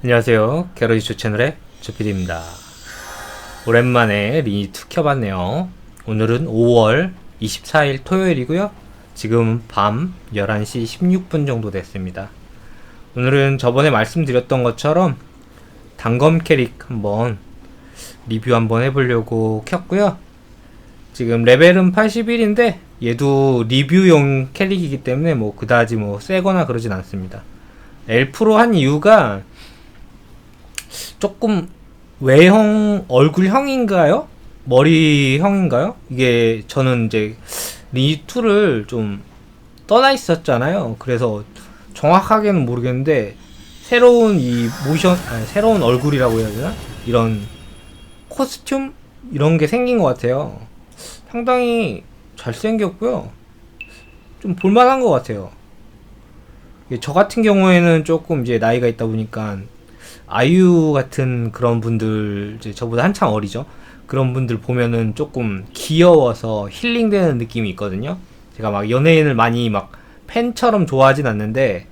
안녕하세요. 게러지쇼 채널의 조피디입니다. 오랜만에 리니투 켜봤네요. 오늘은 5월 24일 토요일이고요. 지금 밤 11시 16분 정도 됐습니다. 오늘은 저번에 말씀드렸던 것처럼 단검 캐릭 한번 리뷰 한번 해보려고 켰고요. 지금 레벨은 81인데 얘도 리뷰용 캐릭이기 때문에 뭐 그다지 뭐 세거나 그러진 않습니다. 엘프로 한 이유가 조금 외형 얼굴형인가요? 머리형인가요? 이게 저는 이제 리투를 좀 떠나 있었잖아요. 그래서 정확하게는 모르겠는데 새로운 이 모션 아니, 새로운 얼굴이라고 해야 되나? 이런 코스튬 이런 게 생긴 것 같아요. 상당히 잘생겼고요. 좀 볼만한 것 같아요. 저 같은 경우에는 조금 이제 나이가 있다 보니까 아이유 같은 그런 분들 이제 저보다 한참 어리죠. 그런 분들 보면은 조금 귀여워서 힐링되는 느낌이 있거든요. 제가 막 연예인을 많이 막 팬처럼 좋아하진 않는데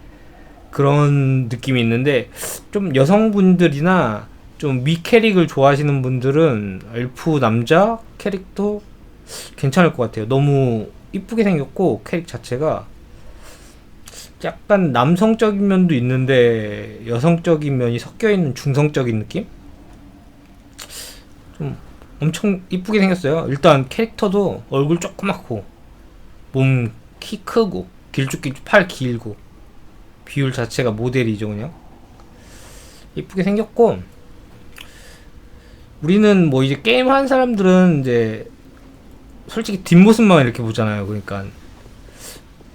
그런 느낌이 있는데 좀 여성분들이나 좀 미캐릭을 좋아하시는 분들은 엘프 남자 캐릭도 괜찮을 것 같아요. 너무 이쁘게 생겼고 캐릭 자체가 약간 남성적인 면도 있는데 여성적인 면이 섞여 있는 중성적인 느낌? 좀 엄청 이쁘게 생겼어요. 일단 캐릭터도 얼굴 조그맣고 몸 키 크고 길쭉길쭉 팔 길고 비율 자체가 모델이죠 그냥 이쁘게 생겼고 우리는 뭐 이제 게임 하는 사람들은 이제 솔직히 뒷모습만 이렇게 보잖아요. 그러니까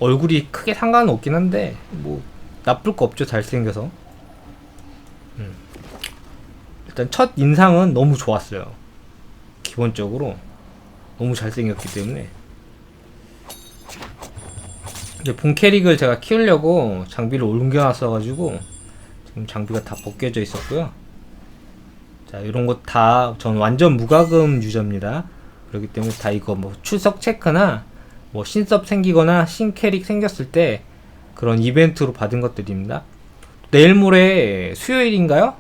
얼굴이 크게 상관은 없긴 한데 뭐 나쁠 거 없죠 잘생겨서. 음. 일단 첫 인상은 너무 좋았어요. 기본적으로. 너무 잘생겼기 때문에. 이제 본 캐릭을 제가 키우려고 장비를 옮겨놨어 가지고 지금 장비가 다 벗겨져 있었고요. 자 이런 거다전 완전 무과금 유저입니다. 그렇기 때문에 다 이거 뭐 출석 체크나 뭐 신섭 생기거나 신캐릭 생겼을 때 그런 이벤트로 받은 것들입니다. 내일 모레 수요일인가요?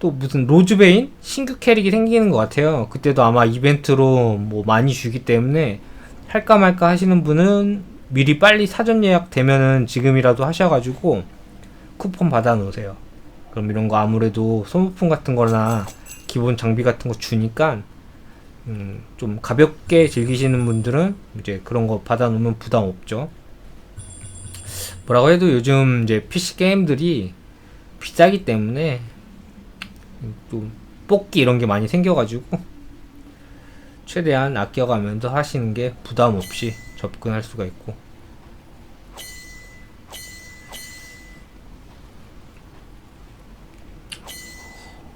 또 무슨 로즈베인 신규 캐릭이 생기는 것 같아요. 그때도 아마 이벤트로 뭐 많이 주기 때문에 할까 말까 하시는 분은 미리 빨리 사전 예약 되면은 지금이라도 하셔가지고 쿠폰 받아 놓으세요. 그럼 이런 거 아무래도 소모품 같은 거나 기본 장비 같은 거 주니까 음, 좀 가볍게 즐기시는 분들은 이제 그런 거 받아놓으면 부담 없죠. 뭐라고 해도 요즘 이제 PC 게임들이 비싸기 때문에 좀 뽑기 이런 게 많이 생겨가지고 최대한 아껴가면서 하시는 게 부담 없이 접근할 수가 있고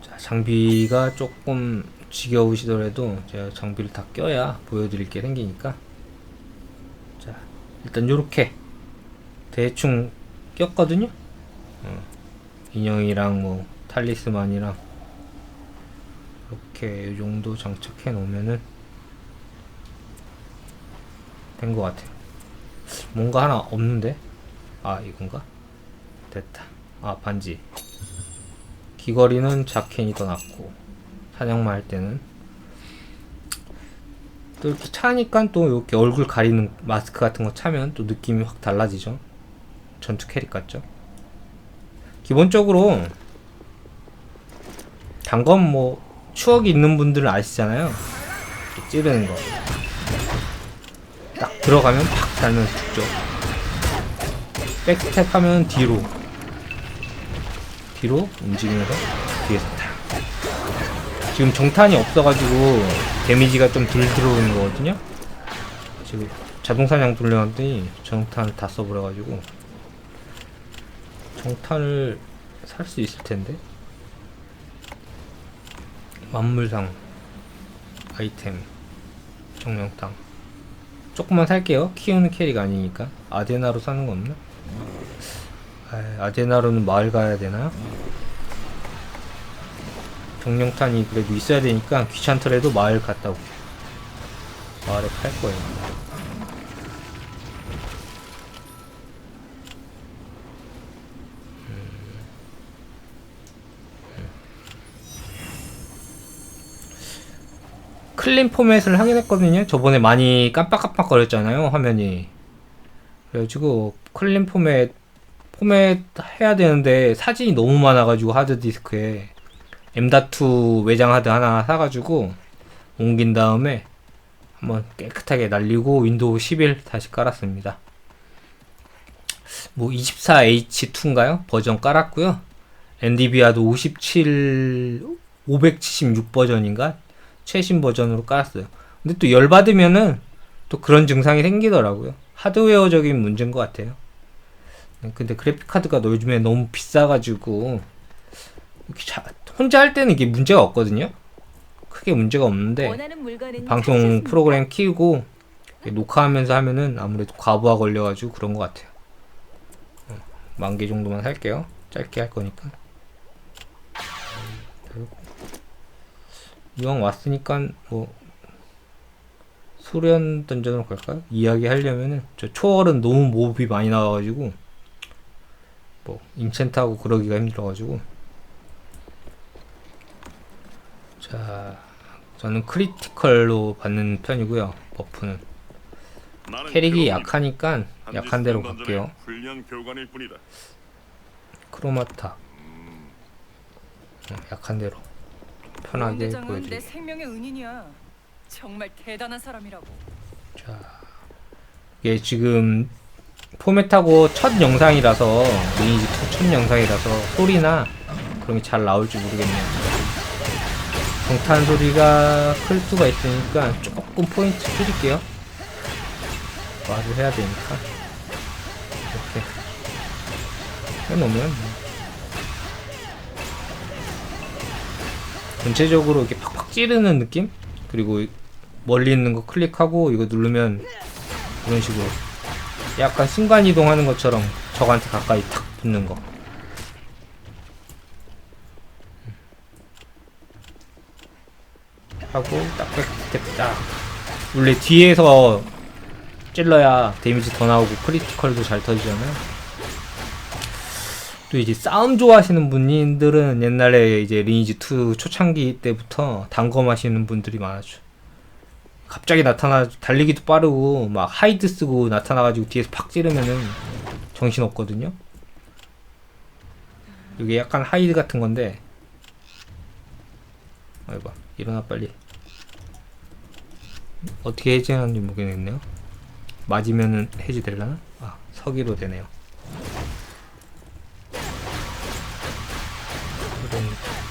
자, 장비가 조금 지겨우시더라도 제가 장비를 다 껴야 보여드릴 게 생기니까. 자 일단 요렇게 대충 꼈거든요. 어, 인형이랑 뭐 탈리스만이랑 이렇게 이 정도 장착해 놓으면은 된 것 같아요. 뭔가 하나 없는데? 아 이건가? 됐다. 아 반지. 귀걸이는 자켓이 더 낫고 사냥만 할 때는. 또 이렇게 차니까 또 이렇게 얼굴 가리는 마스크 같은 거 차면 또 느낌이 확 달라지죠. 전투 캐릭 같죠? 기본적으로 단검 뭐 추억이 있는 분들은 아시잖아요. 찌르는 거. 딱 들어가면 팍 달면 죽죠. 백스텝 하면 뒤로. 뒤로 움직이면서 뒤에서 탁 지금 정탄이 없어가지고 데미지가 좀 덜 들어오는 거거든요. 지금 자동사냥 돌려놨더니 정탄을 다 써버려가지고 정탄을 살 수 있을 텐데 만물상 아이템 정령탕 조금만 살게요. 키우는 캐릭 아니니까 아데나로 사는 거 없나? 아, 아데나로는 마을 가야 되나? 정령탄이 그래도 있어야 되니까 귀찮더라도 마을 갔다 올게. 마을에 팔 거예요. 클린 포맷을 하긴 했거든요. 저번에 많이 깜빡깜빡 거렸잖아요 화면이. 그래가지고 클린 포맷 포맷 해야 되는데 사진이 너무 많아가지고 하드디스크에. M.2 외장 하드 하나 사가지고 옮긴 다음에 한번 깨끗하게 날리고 윈도우 11 다시 깔았습니다. 뭐 24H2인가요? 버전 깔았고요. 엔디비아도 57 576 버전인가 최신 버전으로 깔았어요. 근데 또 열 받으면은 또 그런 증상이 생기더라고요. 하드웨어적인 문제인 것 같아요. 네, 근데 그래픽 카드가 요즘에 너무 비싸가지고 자- 혼자 할 때는 이게 문제가 없거든요. 크게 문제가 없는데 방송? 프로그램 키우고 녹화하면서 하면은 아무래도 과부하 걸려가지고 그런 것 같아요. 만 개 정도만 살게요. 짧게 할 거니까. 이왕 왔으니까 뭐 소련 던전으로 갈까요? 이야기 하려면은 저 초월은 너무 몹이 많이 나와가지고 뭐 인챈트하고 그러기가 힘들어가지고 자 저는 크리티컬로 받는 편이고요 버프는 캐릭이 약하니까 약한 대로 갈게요. 크로마타 어, 약한 대로 편하게 은인이야. 정말 대단한 사람이라고. 자 이게 지금 포맷하고 첫 영상이라서 리니지 2 첫 영상이라서 소리나 그런 게 잘 나올지 모르겠네요 경탄 소리가 클 수가 있으니까 조금 포인트 줄일게요 말을 해야 되니까 이렇게 해놓으면 뭐. 전체적으로 이렇게 팍팍 찌르는 느낌? 그리고 멀리 있는 거 클릭하고 이거 누르면 이런 식으로 약간 순간 이동하는 것처럼 적한테 가까이 탁 붙는 거. 하고 딱백 스텝 딱. 원래 뒤에서 찔러야 데미지 더 나오고 크리티컬도 잘 터지잖아요. 또 이제 싸움 좋아하시는 분들은 옛날에 이제 리니지 2 초창기 때부터 단검하시는 분들이 많았죠. 갑자기 나타나 달리기도 빠르고 막 하이드 쓰고 나타나가지고 뒤에서 팍 찌르면은 정신 없거든요. 이게 약간 하이드 같은 건데. 아이고 일어나 빨리. 어떻게 해제하는지 모르겠네요. 맞으면은 해제될라나? 아 서기로 되네요.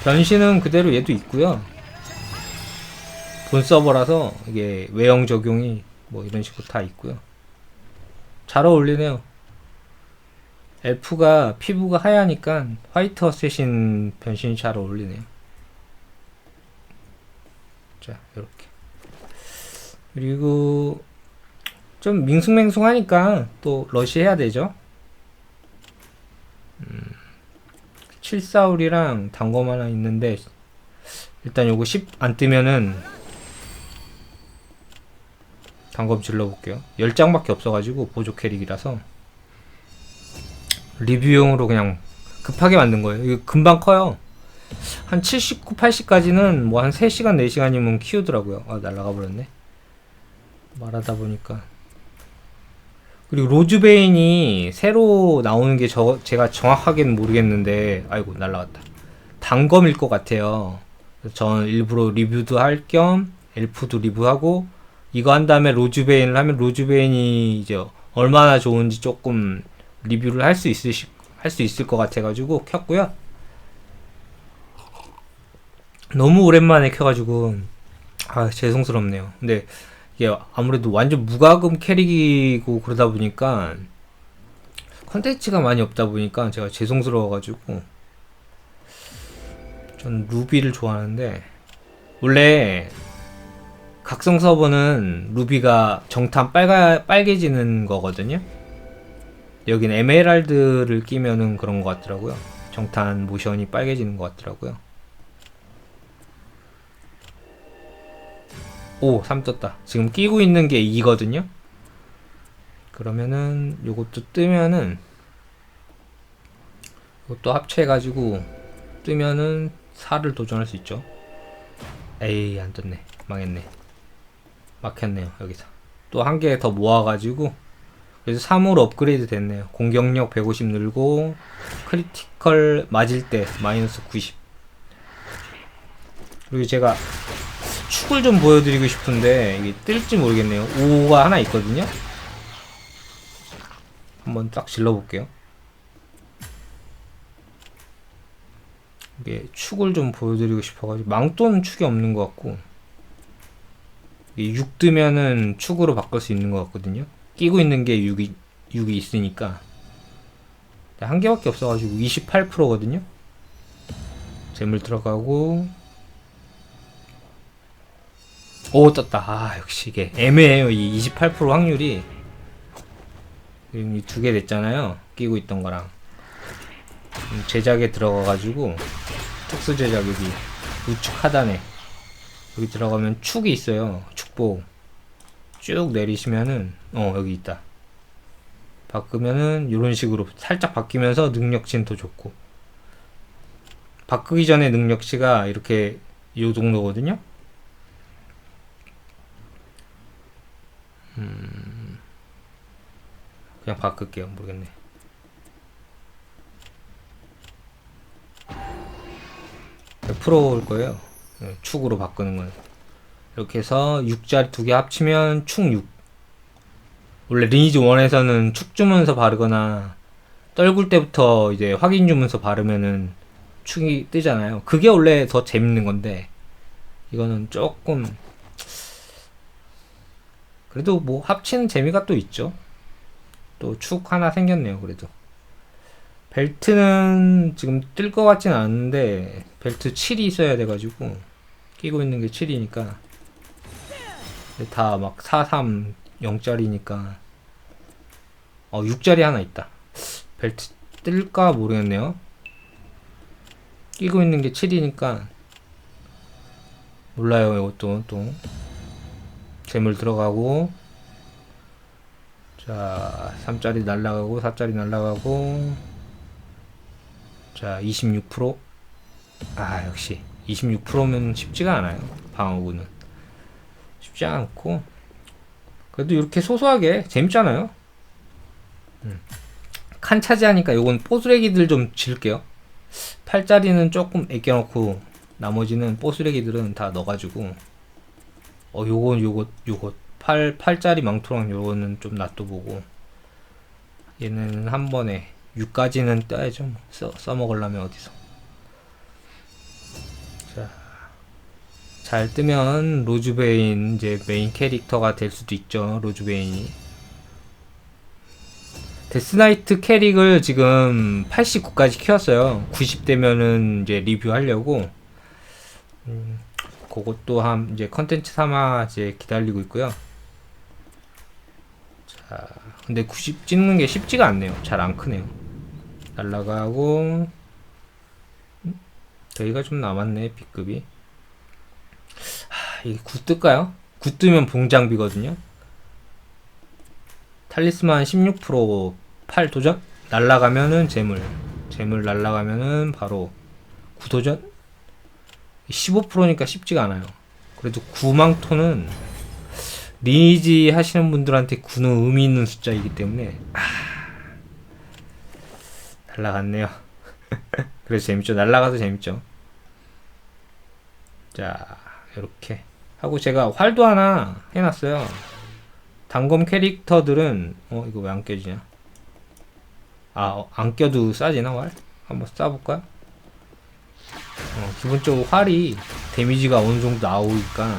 변신은 그대로 얘도 있고요. 본 서버라서 이게 외형 적용이 뭐 이런 식으로 다 있고요. 잘 어울리네요. 엘프가 피부가 하얘니까 화이트 어쌔신 변신이 잘 어울리네요. 자, 이렇게. 그리고 좀 밍숭맹숭하니까 또 러시 해야 되죠. 음, 7사울이랑 단검 하나 있는데 일단 요거 10 안 뜨면은 단검 질러볼게요. 10장밖에 없어가지고 보조 캐릭이라서 리뷰용으로 그냥 급하게 만든 거예요. 이거 금방 커요. 한 79, 80까지는 뭐 한 3시간, 4시간이면 키우더라고요. 아, 날라가 버렸네. 말하다 보니까. 그리고 로즈베인이 새로 나오는 게 저, 제가 정확하게는 모르겠는데, 아이고, 날라갔다. 단검일 것 같아요. 전 일부러 리뷰도 할 겸, 엘프도 리뷰하고, 이거 한 다음에 로즈베인을 하면 로즈베인이 이제 얼마나 좋은지 조금 리뷰를 할 수 있을 할 수 있을 것 같아가지고 켰고요. 너무 오랜만에 켜가지고 아 죄송스럽네요. 근데 이게 아무래도 완전 무과금 캐릭이고 그러다 보니까 컨텐츠가 많이 없다 보니까 제가 죄송스러워가지고 전 루비를 좋아하는데 원래 각성 서버는 루비가 정탄 빨가 빨개지는 거거든요. 여긴 에메랄드를 끼면은 그런 것 같더라고요. 정탄 모션이 빨개지는 것 같더라고요. 오, 3 떴다. 지금 끼고 있는 게 2거든요. 그러면은 요것도 뜨면은 이것도 합체해가지고 뜨면은 4를 도전할 수 있죠. 에이 안 떴네. 망했네. 막혔네요 여기서 또 한 개 더 모아가지고 그래서 3으로 업그레이드 됐네요 공격력 150 늘고 크리티컬 맞을 때 마이너스 90 그리고 제가 축을 좀 보여드리고 싶은데 이게 뜰지 모르겠네요 5가 하나 있거든요 한번 딱 질러볼게요 이게 축을 좀 보여드리고 싶어가지고 망토는 축이 없는 것 같고 이6 뜨면은 축으로 바꿀 수 있는 것 같거든요. 끼고 있는 게 6이, 6이 있으니까. 한 개밖에 없어가지고 28%거든요. 재물 들어가고. 오, 떴다. 아, 역시 이게 애매해요. 이 28% 확률이. 두개 됐잖아요. 끼고 있던 거랑. 음, 제작에 들어가가지고, 특수 제작 여기 우측 하단에 여기 들어가면 축이 있어요. 축복. 쭉 내리시면은 어 여기 있다. 바꾸면은 이런 식으로 살짝 바뀌면서 능력치는 더 좋고 바꾸기 전에 능력치가 이렇게 이 정도거든요. 음 그냥 바꿀게요. 모르겠네. 몇 프로일 거예요. 예, 축으로 바꾸는 건 이렇게 해서 6자리 두 개 합치면 축 6. 원래 리니지 1에서는 축 주면서 바르거나 떨굴 때부터 이제 확인 주면서 바르면은 축이 뜨잖아요. 그게 원래 더 재밌는 건데 이거는 조금 그래도 뭐 합치는 재미가 또 있죠. 또 축 하나 생겼네요. 그래도. 벨트는 지금 뜰 것 같진 않은데 벨트 7이 있어야 돼가지고 끼고 있는 게 7이니까. 다 막 4, 3, 0짜리니까. 어 6짜리 하나 있다. 벨트 뜰까 모르겠네요. 끼고 있는 게 7이니까. 몰라요 이것도 또 재물 들어가고 자 3짜리 날라가고 4짜리 날라가고 자 26%. 아 역시 26%면 쉽지가 않아요. 방어구는 쉽지 않고 그래도 이렇게 소소하게 재밌잖아요. 음. 칸 차지하니까 요건 뽀쓰레기들 좀 질게요. 8짜리는 조금 애껴놓고 나머지는 뽀쓰레기들은 다 넣어가지고 어 요건 요것 요것 8 8짜리 망토랑 요거는 좀 놔둬보고 얘는 한 번에 6까지는 떠야죠. 뭐. 써, 써먹으려면 어디서. 자, 잘 뜨면 로즈베인 이제 메인 캐릭터가 될 수도 있죠. 로즈베인이. 데스나이트 캐릭을 지금 89까지 키웠어요. 90 되면은 이제 리뷰하려고. 음, 그것도 한 이제 컨텐츠 삼아 이제 기다리고 있고요. 자, 근데 90 찍는 게 쉽지가 않네요. 잘 안 크네요. 날라가고 음? 저희가 좀 남았네 B급이 하, 이게 굿 뜰까요? 굿 뜨면 봉장비거든요 탈리스만 16%팔 도전 날라가면은 재물 재물 날라가면은 바로 구도전 15%니까 쉽지가 않아요 그래도 구망토는 리니지 하시는 분들한테 구는 의미 있는 숫자이기 때문에 아, 날라갔네요. 그래서 재밌죠. 날라가도 재밌죠. 자, 이렇게 하고 제가 활도 하나 해놨어요. 단검 캐릭터들은 어 이거 왜안 껴지냐? 아, 어, 안 껴도 싸지나 활? 한번 쏴볼까요? 어, 기본적으로 활이 데미지가 어느 정도 나오니까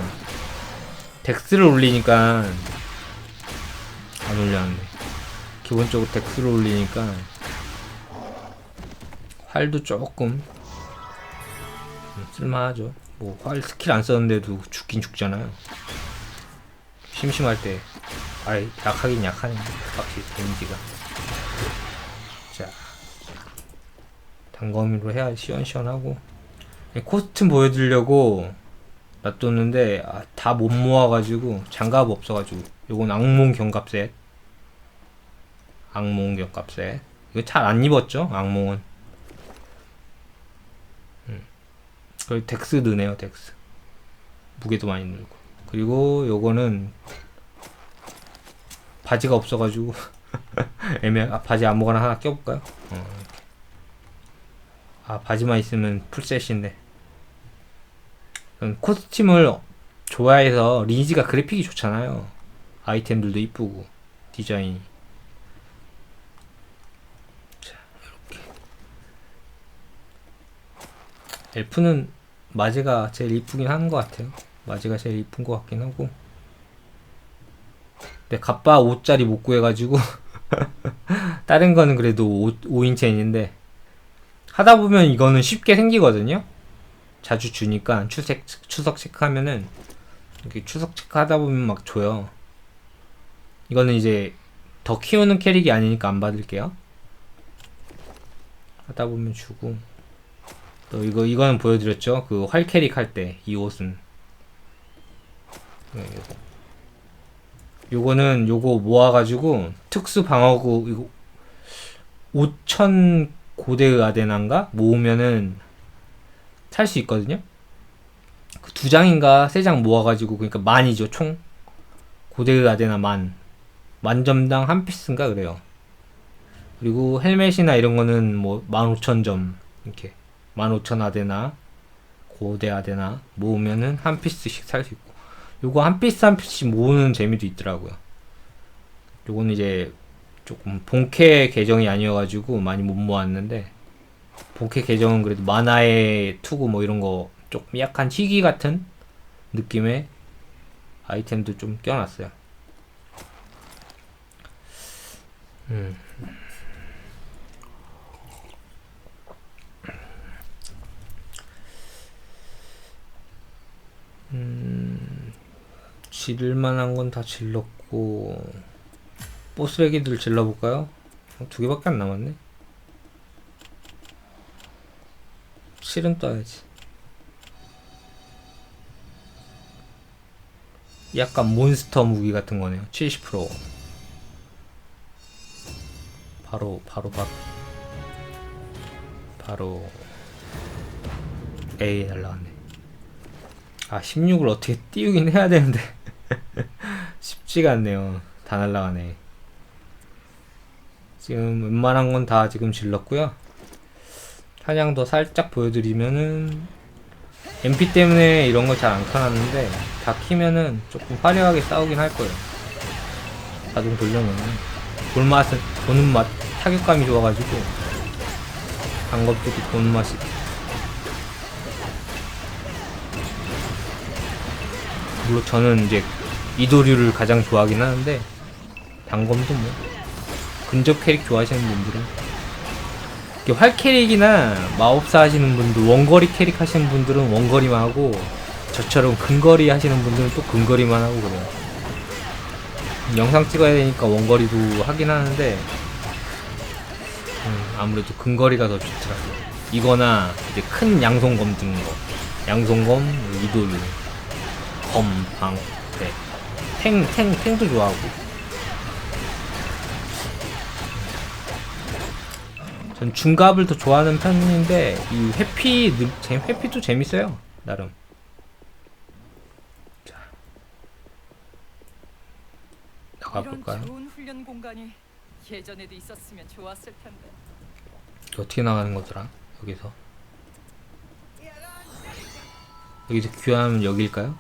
덱스를 올리니까 안 올렸는데 기본적으로 덱스를 올리니까 활도 조금 음, 쓸만하죠. 뭐 활 스킬 안 썼는데도 죽긴 죽잖아요. 심심할 때 아이 약하긴 약하네. 확실히 데미지가. 자 단검이로 해야 시원시원하고 네, 코스튬 보여드리려고 놔뒀는데 아, 다 못 모아가지고 장갑 없어가지고. 요건 악몽 경갑 셋. 악몽 경갑 셋. 이거 잘 안 입었죠 악몽은? 거의 덱스 느네요 덱스. 무게도 많이 늘고. 그리고 요거는 바지가 없어가지고. 애매 아, 바지 아무거나 하나 껴볼까요? 어, 이렇게. 아 바지만 있으면 풀셋인데. 코스튬을 좋아해서 리니지가 그래픽이 좋잖아요. 아이템들도 이쁘고 디자인이. 자 이렇게. 엘프는 마제가 제일 이쁘긴 하는 것 같아요. 마제가 제일 이쁜 것 같긴 하고. 근데 갑바 5짜리 못 구해가지고 다른 거는 그래도 5, 5인치 인인데 하다 보면 이거는 쉽게 생기거든요. 자주 주니까 추색, 추석 체크하면은 이렇게 추석 체크하다 보면 막 줘요. 이거는 이제 더 키우는 캐릭이 아니니까 안 받을게요. 하다 보면 주고. 또 이거 이거는 보여드렸죠? 그 활 캐릭 할 때 이 옷은. 네, 요거. 요거는 요거 모아가지고 특수 방어구 이거 5천 고대 아데나인가 모으면은 살 수 있거든요. 그 두 장인가 세 장 모아가지고 그러니까 만이죠 총 고대 아데나 만 만점당 한 피스인가 그래요. 그리고 헬멧이나 이런 거는 뭐 15,000점 이렇게 15,000 아데나 고대 아데나 모으면은 한 피스씩 살 수 있고 요거 한 피스 한 피스씩 모으는 재미도 있더라고요. 요거는 이제 조금 본캐 계정이 아니어가지고 많이 못 모았는데 본캐 계정은 그래도 만화의 투구 뭐 이런 거 조금 약간 희귀 같은 느낌의 아이템도 좀 껴놨어요. 음. 음, 지를 만한 건 다 질렀고 보스레기들 질러볼까요? 어, 두 개밖에 안 남았네. 실은 떠야지. 약간 몬스터 무기 같은 거네요. 70% 바로 바로 바로 바로 A 날라왔네. 아 16을 어떻게 띄우긴 해야 되는데 쉽지가 않네요. 다 날라가네. 지금 웬만한 건 다 지금 질렀고요. 사냥도 살짝 보여드리면은 MP 때문에 이런 거 잘 안 켜놨는데 다 키면은 조금 화려하게 싸우긴 할 거예요. 자동 돌려놓으면 볼맛은 보는 맛 타격감이 좋아가지고 방법들이 보는 맛이 물론 저는 이제 이도류를 가장 좋아하긴 하는데 단검도 뭐 근접 캐릭 좋아하시는 분들은 이렇게 활 캐릭이나 마법사 하시는 분들 원거리 캐릭 하시는 분들은 원거리만 하고 저처럼 근거리 하시는 분들은 또 근거리만 하고 그래요 영상 찍어야 되니까 원거리도 하긴 하는데 음, 아무래도 근거리가 더 좋더라고요 이거나 이제 큰 양손검 드는 거 양손검 이도류 검, 방, 네. 탱, 탱, 탱도 좋아하고. 전 중갑을 더 좋아하는 편인데, 이 회피, 늘- 제 회피도 재밌어요. 나름. 자. 나가볼까요? 예전에도 있었으면 좋았을 텐데. 어떻게 나가는 거더라? 여기서. 여기서 귀환하면 여기일까요?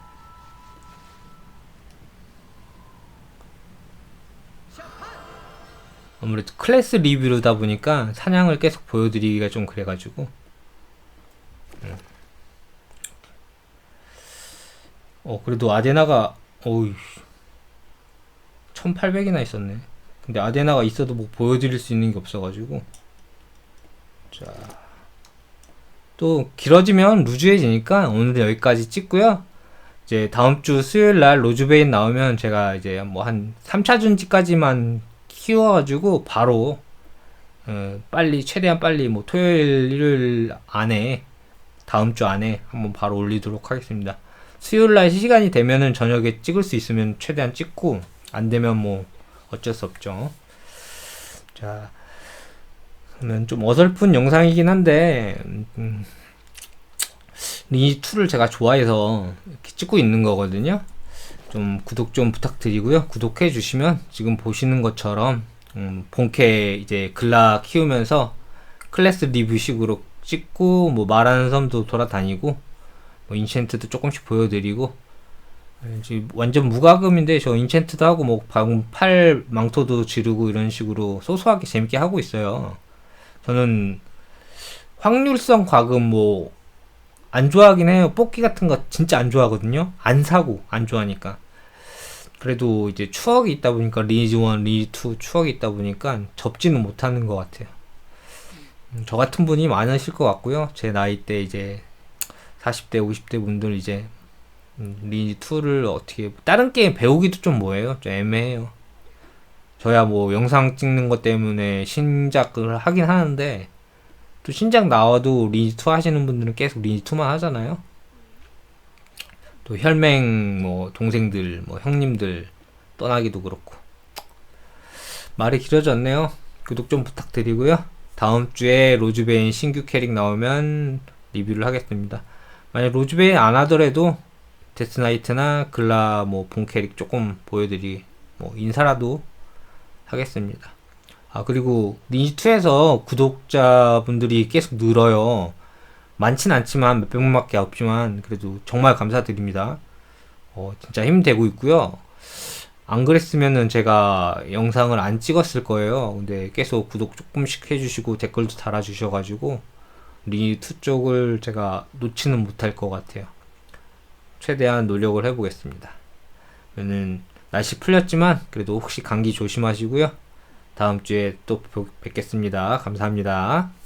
아무래도 클래스 리뷰다 보니까 사냥을 계속 보여드리기가 좀 그래가지고 음. 어 그래도 아데나가 어이 1800이나 있었네 근데 아데나가 있어도 뭐 보여드릴 수 있는 게 없어가지고 자. 또 길어지면 루즈해지니까 오늘은 여기까지 찍고요. 이제 다음 주 수요일 날 로즈베인 나오면 제가 이제 뭐 한 3차전지까지만 키워가지고 바로 어, 빨리 최대한 빨리 뭐 토요일 일요일 안에 다음 주 안에 한번 바로 올리도록 하겠습니다. 수요일 날 시간이 되면은 저녁에 찍을 수 있으면 최대한 찍고 안 되면 뭐 어쩔 수 없죠. 자. 그러면 좀 어설픈 영상이긴 한데 음, 이 2를 제가 좋아해서 이렇게 찍고 있는 거거든요. 좀 구독 좀 부탁드리고요. 구독해 주시면 지금 보시는 것처럼 음, 본캐 이제 글라 키우면서 클래스 리뷰식으로 찍고 뭐 말하는 섬도 돌아다니고 뭐 인챈트도 조금씩 보여드리고 이제 완전 무과금인데 저 인챈트도 하고 뭐 방- 팔 망토도 지르고 이런 식으로 소소하게 재밌게 하고 있어요. 저는 확률성 과금 뭐 안 좋아하긴 해요. 뽑기 같은 거 진짜 안 좋아하거든요. 안 사고 안 좋아하니까. 그래도 이제 추억이 있다 보니까 리니지 1, 리니지 2 추억이 있다 보니까 접지는 못하는 것 같아요. 음, 저 같은 분이 많으실 것 같고요. 제 나이 때 이제 40대, 50대 분들 이제 음, 리니지 2를 어떻게 다른 게임 배우기도 좀 뭐해요. 좀 애매해요. 저야 뭐 영상 찍는 것 때문에 신작을 하긴 하는데 또 신작 나와도 리니지 2 하시는 분들은 계속 리니지 2만 하잖아요. 또 혈맹 뭐 동생들 뭐 형님들 떠나기도 그렇고 말이 길어졌네요. 구독 좀 부탁드리고요. 다음 주에 로즈베인 신규 캐릭 나오면 리뷰를 하겠습니다. 만약 로즈베인 안 하더라도 데스나이트나 글라 뭐 본 캐릭 조금 보여드리 뭐 인사라도 하겠습니다. 아 그리고 리니지2에서 구독자분들이 계속 늘어요. 많진 않지만 몇백 명밖에 없지만 그래도 정말 감사드립니다. 어, 진짜 힘되고 있고요. 안 그랬으면은 제가 영상을 안 찍었을 거예요. 근데 계속 구독 조금씩 해주시고 댓글도 달아주셔가지고 리니지2 쪽을 제가 놓지는 못할 것 같아요. 최대한 노력을 해보겠습니다. 저는 날씨 풀렸지만 그래도 혹시 감기 조심하시고요. 다음 주에 또 뵙겠습니다. 감사합니다.